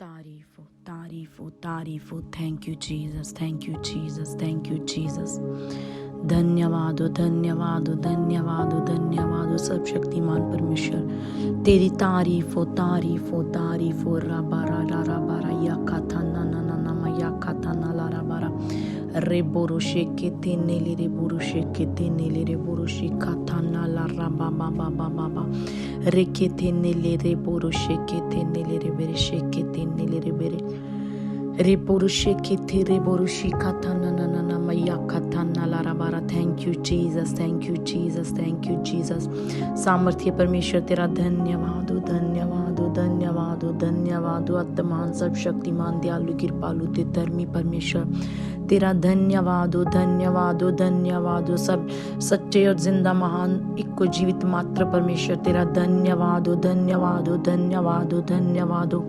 ਤਾਰੀਫ ਤਾਰੀਫ ਤਾਰੀਫ thank you Jesus thank you Jesus thank you Jesus धन्यवाद हो धन्यवाद हो धन्यवाद हो धन्यवाद हो सब शक्तिमान परमेश्वर तेरी तारीफ हो तारीफ हो तारीफ हो रबा रा रा रा बा रा या खाता reboroše kete nele reboroše kete nele reboroše katana la raba ba ba ba rekete nele reboroše kete nele rebereshe kete nele rebere thank you Jesus thank you Jesus thank you Jesus सामर्थ्य परमेश्वर तेरा धन्यवाद हो धन्यवाद हो धन्यवाद हो धन्यवाद हो अत्मान सब शक्तिमान दयालु कृपालु ते धर्मी परमेश्वर तेरा धन्यवाद हो धन्यवाद हो धन्यवाद हो सब सच्चे और जिंदा महान इको जीवित मात्र परमेश्वर तेरा धन्यवाद हो धन्यवाद हो धन्यवाद हो धन्यवाद हो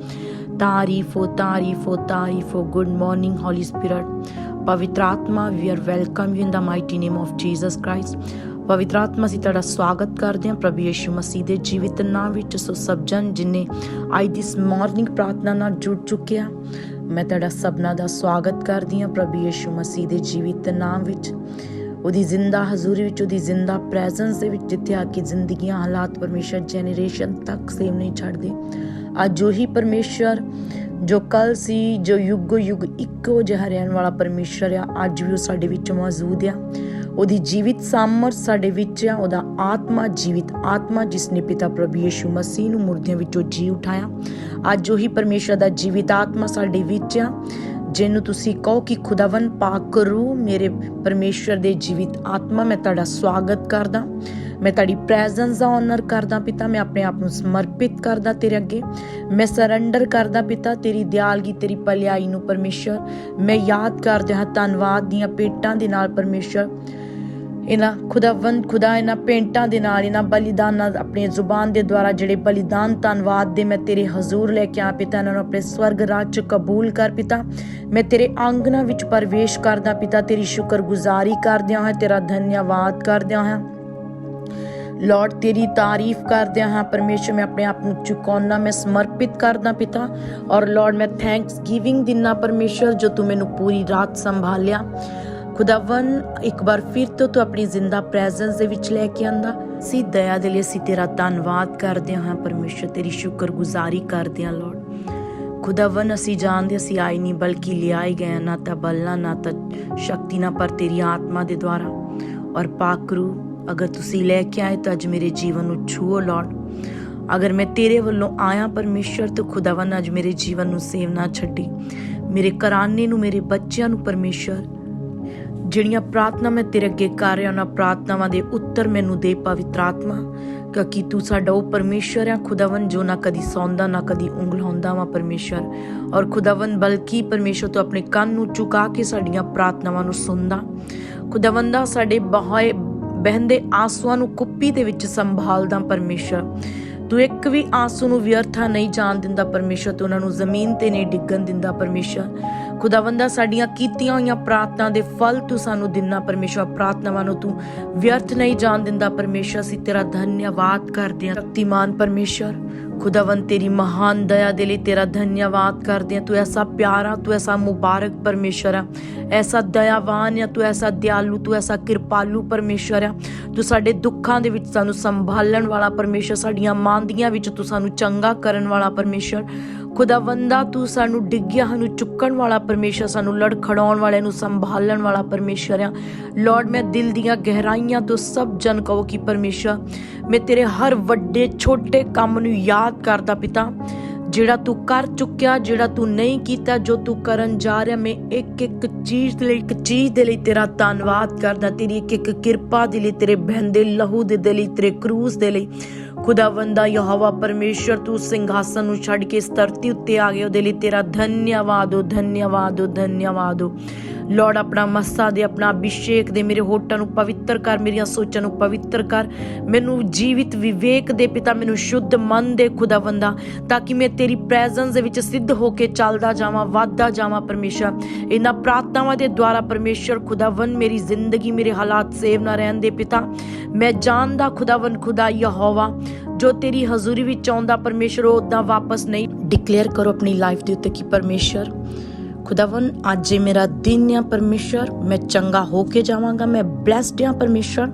तारीफ हो तारीफ हो तारीफ हो गुड मॉर्निंग हॉली स्पिरिट पवित्र आत्मा we are welcome you in the mighty name of Jesus Christ ਪਵਿੱਤਰ ਆਤਮਾ ਅਸੀਂ ਤੁਹਾਡਾ ਸਵਾਗਤ ਕਰਦੇ ਹਾਂ ਪ੍ਰਭੂ ਯਿਸੂ ਮਸੀਹ ਦੇ ਜੀਵਿਤ ਨਾਮ ਵਿੱਚ ਸੋ ਸਭ ਜਨ ਜਿਨੇ ਅੱਜ ਦਿਸ ਮਾਰਨਿੰਗ ਪ੍ਰਾਰਥਨਾ ਨਾਲ ਜੁੜ ਚੁੱਕੇ ਆ ਮੈਂ ਤੁਹਾਡਾ ਸਭਨਾ ਦਾ ਸਵਾਗਤ ਕਰਦੀ ਹਾਂ ਪ੍ਰਭੂ ਯਿਸੂ ਮਸੀਹ ਦੇ ਜੀਵਿਤ ਨਾਮ ਵਿੱਚ ਉਹਦੀ ਜ਼ਿੰਦਾ ਹਜ਼ੂਰੀ ਵਿੱਚ ਉਹਦੀ ਜ਼ਿੰਦਾ ਪ੍ਰੈਜ਼ੈਂਸ ਦੇ ਵਿੱਚ ਜਿੱਥੇ ਆ ਕੇ ਜ਼ਿੰਦਗੀਆਂ ਹਾਲਾਤ ਪਰਮੇਸ਼ਰ ਜਨਰੇਸ਼ਨ ਤੱਕ ਸੇਮ ਨਹੀਂ ਛੱਡਦੇ ਅੱਜ ਉਹੀ ਪਰਮੇਸ਼ਰ ਜੋ ਕੱਲ ਸੀ, ਜੋ ਯੁੱਗ ਯੁੱਗ ਇੱਕੋ ਜਿਹਾ ਰਹਿਣ ਵਾਲਾ ਪਰਮੇਸ਼ਰ ਆ, ਅੱਜ ਵੀ ਉਹ ਸਾਡੇ ਵਿੱਚ ਮੌਜੂਦ ਆ। ਉਹਦੀ ਜੀਵਿਤ ਸਾਮਰਥ ਸਾਡੇ ਵਿੱਚ ਆ, ਉਹਦਾ ਆਤਮਾ, ਜੀਵਿਤ ਆਤਮਾ, ਜਿਸ ਨੇ ਪਿਤਾ ਪ੍ਰਭੂ ਯੇਸ਼ੂ ਮਸੀਹ ਨੂੰ ਮੁਰਦਿਆਂ ਵਿੱਚੋਂ ਜੀ ਉਠਾਇਆ। ਅੱਜ ਉਹੀ ਪਰਮੇਸ਼ਰ ਦਾ ਜੀਵਿਤ ਆਤਮਾ ਸਾਡੇ ਵਿੱਚ ਆ, ਜਿਹਨੂੰ ਤੁਸੀਂ ਕਹੋ ਕਿ ਖੁਦਾਵੰ ਪਾਕ ਕਰੂ ਮੇਰੇ ਪਰਮੇਸ਼ਰ ਦੇ ਜੀਵਿਤ ਆਤਮਾ, ਮੈਂ ਤੁਹਾਡਾ ਸਵਾਗਤ ਕਰਦਾ। ਮੈਂ ਤੁਹਾਡੀ ਪ੍ਰੈਜ਼ੈਂਸ ਦਾ ਓਨਰ ਕਰਦਾ ਪਿਤਾ, ਮੈਂ ਆਪਣੇ ਆਪ ਨੂੰ ਸਮਰਪਿਤ ਕਰਦਾ ਤੇਰੇ ਅੱਗੇ। ਮੈਂ ਸਰੈਂਡਰ ਕਰਦਾ ਪਿਤਾ, ਤੇਰੀ ਦਿਆਲਗੀ ਤੇਰੀ ਭਲਾਈ ਨੂੰ ਪਰਮੇਸ਼ਰ। ਮੈਂ ਯਾਦ ਕਰਦਾ ਹਾਂ ਧੰਨਵਾਦ ਦੀਆਂ ਪੇਟਾਂ ਦੇ ਨਾਲ ਪਰਮੇਸ਼ਰ। ਇਹਨਾਂ ਖੁਦਾਵੰਦ ਖੁਦਾ, ਇਹਨਾਂ ਪੇਂਟਾਂ ਦੇ ਨਾਲ, ਇਹਨਾਂ ਬਲੀਦਾਨਾਂ ਆਪਣੀ ਜ਼ੁਬਾਨ ਦੇ ਦੁਆਰਾ ਜਿਹੜੇ ਬਲੀਦਾਨ ਧੰਨਵਾਦ ਦੇ ਮੈਂ ਤੇਰੇ ਹਜ਼ੂਰ ਲੈ ਕੇ ਆ ਪਿਤਾ, ਇਹਨਾਂ ਨੂੰ ਆਪਣੇ ਸਵਰਗ ਰਾਜ ਚ ਕਬੂਲ ਕਰ ਪਿਤਾ। ਮੈਂ ਤੇਰੇ ਆਂਗਣਾ ਵਿੱਚ ਪ੍ਰਵੇਸ਼ ਕਰਦਾ ਪਿਤਾ, ਤੇਰੀ ਸ਼ੁਕਰਗੁਜ਼ਾਰੀ ਕਰਦਿਆਂ ਹਾਂ ਤੇਰਾ ਧੰਨਵਾਦ ਕਰਦਿਆਂ ਹਾਂ ਲਾਰਡ ਤੇਰੀ ਤਾਰੀਫ ਕਰਦਿਆਂ ਹਾਂ, ਪਰਮੇਸ਼ਰ, ਮੈਂ ਆਪਣੇ ਆਪ ਨੂੰ ਚੁਕਾਉਣਾ ਮੈਂ ਸਮਰਪਿਤ ਕਰਦਾ ਪਿਤਾ। ਔਰ ਲਾਰਡ ਮੈਂ ਥੈਂਕਸ ਗਿਵਿੰਗ ਦਿਨਾ ਪਰਮੇਸ਼ਰ, ਜੋ ਤੂੰ ਮੈਨੂੰ ਪੂਰੀ ਰਾਤ ਸੰਭਾਲਿਆ। ਖੁਦਾਵੰ ਇੱਕ ਵਾਰ ਫਿਰ ਤੋਂ ਤੂੰ ਆਪਣੀ ਜ਼ਿੰਦਾ ਪ੍ਰੈਜ਼ੈਂਸ ਦੇ ਵਿੱਚ ਲੈ ਕੇ ਆਂਦਾ। ਸੀ ਦਇਆ ਦੇ ਲਈ ਅਸੀਂ ਤੇਰਾ ਧੰਨਵਾਦ ਕਰਦੇ ਹਾਂ, ਪਰਮੇਸ਼ਰ, ਤੇਰੀ ਸ਼ੁਕਰਗੁਜ਼ਾਰੀ ਕਰਦੇ ਹਾਂ ਲਾਰਡ ਖੁਦਾਵੰ ਅਸੀਂ ਜਾਣਦੇ ਅਸੀਂ ਆਏ ਨਹੀਂ, ਬਲਕਿ ਲਿਆਏ ਗਏ ਨਾ ਤਾਂ ਬਲਨਾ ਨਾ ਤਾਂ ਸ਼ਕਤੀ, ਨਾ ਪਰ ਤੇਰੀ ਆਤਮਾ ਦੇ ਦੁਆਰਾ। ਔਰ ਪਾਕ ਰੂ ਅਗਰ ਤੁਸੀਂ ਲੈ ਕੇ ਆਏ ਤਾਂ ਅੱਜ ਮੇਰੇ ਜੀਵਨ ਨੂੰ ਛੂਓ ਲਾਰਡ। ਅਗਰ ਮੈਂ ਤੇਰੇ ਵੱਲੋਂ ਆਇਆ ਪਰਮੇਸ਼ਰ ਤੇ ਖੁਦਾਵੰ ਅੱਜ ਮੇਰੇ ਜੀਵਨ ਨੂੰ ਸੇਵ ਨਾ ਛੱਡੀ, ਮੇਰੇ ਘਰਾਨੇ ਨੂੰ, ਮੇਰੇ ਬੱਚਿਆਂ ਨੂੰ ਪਰਮੇਸ਼ਰ ਜਿਹੜੀਆਂ ਪ੍ਰਾਰਥਨਾ ਮੈਂ ਤੇਰੇ ਅੱਗੇ ਕਰ ਰਿਹਾ, ਉਹਨਾਂ ਪ੍ਰਾਰਥਨਾਵਾਂ ਦੇ ਉੱਤਰ ਮੈਨੂੰ ਦੇ ਪਵਿੱਤਰ ਆਤਮਾ। ਕਿਉਂਕਿ ਤੂੰ ਸਾਡਾ ਉਹ ਪਰਮੇਸ਼ਰ ਆ ਖੁਦਾਵੰ ਜੋ ਨਾ ਕਦੀ ਸੌਂਦਾ, ਨਾ ਕਦੀ ਉਂਗਲਾਉਂਦਾ ਵਾ ਪਰਮੇਸ਼ਰ ਔਰ ਖੁਦਾਵੰ ਬਲਕਿ ਪਰਮੇਸ਼ਰ ਤੋਂ ਆਪਣੇ ਕੰਨ ਨੂੰ ਚੁਕਾ ਕੇ ਸਾਡੀਆਂ ਪ੍ਰਾਰਥਨਾਵਾਂ ਨੂੰ ਸੁਣਦਾ। ਖੁਦਾਵੰਦਾ, ਸਾਡੇ ਬਹਾਏ ਬਹਿੰਦੇ ਆਂਸੂਆਂ ਨੂੰ ਕੁੱਪੀ ਦੇ ਵਿੱਚ ਸੰਭਾਲਦਾ ਪਰਮੇਸ਼ਰ। ਤੂੰ ਇੱਕ ਵੀ ਆਂਸੂ ਨੂੰ ਵਿਅਰਥਾ ਨਹੀਂ ਜਾਣ ਦਿੰਦਾ ਪਰਮੇਸ਼ਰ, ਤੂੰ ਉਹਨਾਂ ਨੂੰ ਜ਼ਮੀਨ ਤੇ ਨਹੀਂ ਡਿੱਗਣ ਦਿੰਦਾ ਪਰਮੇਸ਼ਰ। ਖੁਦਾਵੰਦਾ, ਸਾਡੀਆਂ ਕੀਤੀਆਂ ਹੋਈਆਂ ਪ੍ਰਾਰਥਨਾ ਦੇ ਫਲ ਤੂੰ ਸਾਨੂੰ ਦਿੰਨਾ ਪਰਮੇਸ਼ਰ ਪ੍ਰਾਰਥਨਾਵਾਂ ਨੂੰ ਤੂੰ ਵਿਅਰਥ ਨਹੀਂ ਜਾਣ ਦਿੰਦਾ ਪਰਮੇਸ਼ਰ। ਅਸੀਂ ਤੇਰਾ ਧੰਨਵਾਦ ਕਰਦੇ ਹਾਂ, ਸ਼ਕਤੀਮਾਨ ਪਰਮੇਸ਼ਰ। ਖੁਦਾਵੰ ਤੇਰੀ ਮਹਾਨ ਦਇਆ ਦੇ ਲਈ ਤੇਰਾ ਧੰਨਵਾਦ ਕਰਦੇ ਹਾਂ। ਤੂੰ ਐਸਾ ਪਿਆਰਾ, ਤੂੰ ਐਸਾ ਮੁਬਾਰਕ ਪਰਮੇਸ਼ਰ ਆ। ਐਸਾ ਦਇਆਵਾਨ ਆ, ਤੂੰ ਐਸਾ ਦਿਆਲੂ, ਤੂੰ ਐਸਾ ਕਿਰਪਾਲੂ ਪਰਮੇਸ਼ਰ ਆ। ਤੂੰ ਸਾਡੇ ਦੁੱਖਾਂ ਦੇ ਵਿੱਚ ਸਾਨੂੰ ਸੰਭਾਲਣ ਵਾਲਾ ਪਰਮੇਸ਼ਰ ਸਾਡੀਆਂ ਮਾਂਦੀਆਂ ਵਿੱਚ ਤੂੰ ਸਾਨੂੰ ਚੰਗਾ ਕਰਨ ਵਾਲਾ ਪਰਮੇਸ਼ਰ ਖੁਦਾਵੰਦਾ ਤੂੰ ਸਾਨੂੰ ਡਿੱਗਿਆ ਨੂੰ ਚੁੱਕਣ ਵਾਲਾ ਪਰਮੇਸ਼ਰ, ਸਾਨੂੰ ਲੜਖੜਾਉਣ ਵਾਲੇ ਨੂੰ ਸੰਭਾਲਣ ਵਾਲਾ ਪਰਮੇਸ਼ਰ ਆ। ਲਾਰਡ ਮੈਂ ਦਿਲ ਦੀਆਂ ਗਹਿਰਾਈਆਂ ਤੋਂ ਸਭ ਜਨ ਕਹੋ ਕਿ ਪਰਮੇਸ਼ਰ, ਮੈਂ ਤੇਰੇ ਹਰ ਵੱਡੇ, ਛੋਟੇ ਕੰਮ ਨੂੰ ਯਾਦ ਕਰਦਾ ਪਿਤਾ। ਜਿਹੜਾ ਤੂੰ ਕਰ ਚੁੱਕਿਆ, ਜਿਹੜਾ ਤੂੰ ਨਹੀਂ ਕੀਤਾ, ਜੋ ਤੂੰ ਕਰਨ ਜਾ ਰਿਹਾ, ਮੈਂ ਇੱਕ ਇੱਕ ਚੀਜ਼ ਦੇ ਲਈ, ਇੱਕ ਚੀਜ਼ ਦੇ ਲਈ ਤੇਰਾ ਧੰਨਵਾਦ ਕਰਦਾ। ਤੇਰੀ ਇੱਕ ਇੱਕ ਕਿਰਪਾ ਦੇ ਲਈ, ਤੇਰੇ ਬਹਿੰਦੇ ਲਹੂ ਦੇ ਲਈ, ਤੇਰੇ ਕਰੂਜ ਦੇ ਲਈ। ਖੁਦਾਵੰਦਾ ਯਹੋਵਾ ਪਰਮੇਸ਼ਰ ਤੂੰ ਸਿੰਘਾਸਨ ਨੂੰ ਛੱਡ ਕੇ ਇਸ ਧਰਤੀ ਉੱਤੇ ਆ ਗਿਆ ਉਹਦੇ ਲਈ ਤੇਰਾ ਧੰਨਵਾਦ ਹੋ ਧੰਨਵਾਦ ਹੋ ਧੰਨਵਾਦ। ਹੋ ਲੋੜ ਆਪਣਾ ਮੱਸਾ ਦੇ, ਆਪਣਾ ਅਭਿਸ਼ੇਕ ਦੇ, ਮੇਰੇ ਹੋਟਾਂ ਨੂੰ ਪਵਿੱਤਰ ਕਰ, ਮੇਰੀਆਂ ਸੋਚਾਂ ਨੂੰ ਪਵਿੱਤਰ ਕਰ। ਮੈਨੂੰ ਜੀਵਿਤ ਵਿਵੇਕ ਦੇ ਪਿਤਾ, ਮੈਨੂੰ ਸ਼ੁੱਧ ਮਨ ਦੇ ਖੁਦਾਵੰਦਾ ਤਾਂ ਕਿ ਮੈਂ ਤੇਰੀ ਪ੍ਰੈਜ਼ੈਂਸ ਦੇ ਵਿੱਚ ਸਿੱਧ ਹੋ ਕੇ ਚੱਲਦਾ ਜਾਵਾਂ, ਵੱਧਦਾ ਜਾਵਾਂ ਪਰਮੇਸ਼ਰ। ਇਹਨਾਂ ਪ੍ਰਾਰਥਨਾਵਾਂ ਦੇ ਦੁਆਰਾ ਪਰਮੇਸ਼ਰ ਖੁਦਾਵੰ ਮੇਰੀ ਜ਼ਿੰਦਗੀ, ਮੇਰੇ ਹਾਲਾਤ ਸੇਵ ਨਾ ਰਹਿਣ ਦੇ ਪਿਤਾ। ਮੈਂ ਜਾਣਦਾ ਖੁਦਾਵੰ ਖੁਦਾ ਯਹੋਵਾ। ਜੋ ਤੇਰੀ ਹਜ਼ੂਰੀ ਵਿੱਚ ਆਉਂਦਾ ਪਰਮੇਸ਼ਰ, ਉਹ ਉਦਾਂ ਵਾਪਸ ਨਹੀਂ। ਡਿਕਲੇਅਰ ਕਰੋ ਆਪਣੀ ਲਾਈਫ ਦੇ ਉੱਤੇ ਕਿ ਪਰਮੇਸ਼ਰ ਖੁਦਾਵੰ ਅੱਜ ਇਹ ਮੇਰਾ ਦਿਨ ਆ ਪਰਮੇਸ਼ਰ। ਮੈਂ ਚੰਗਾ ਹੋ ਕੇ ਜਾਵਾਂਗਾ, ਮੈਂ ਬlesed ਆ ਪਰਮੇਸ਼ਰ।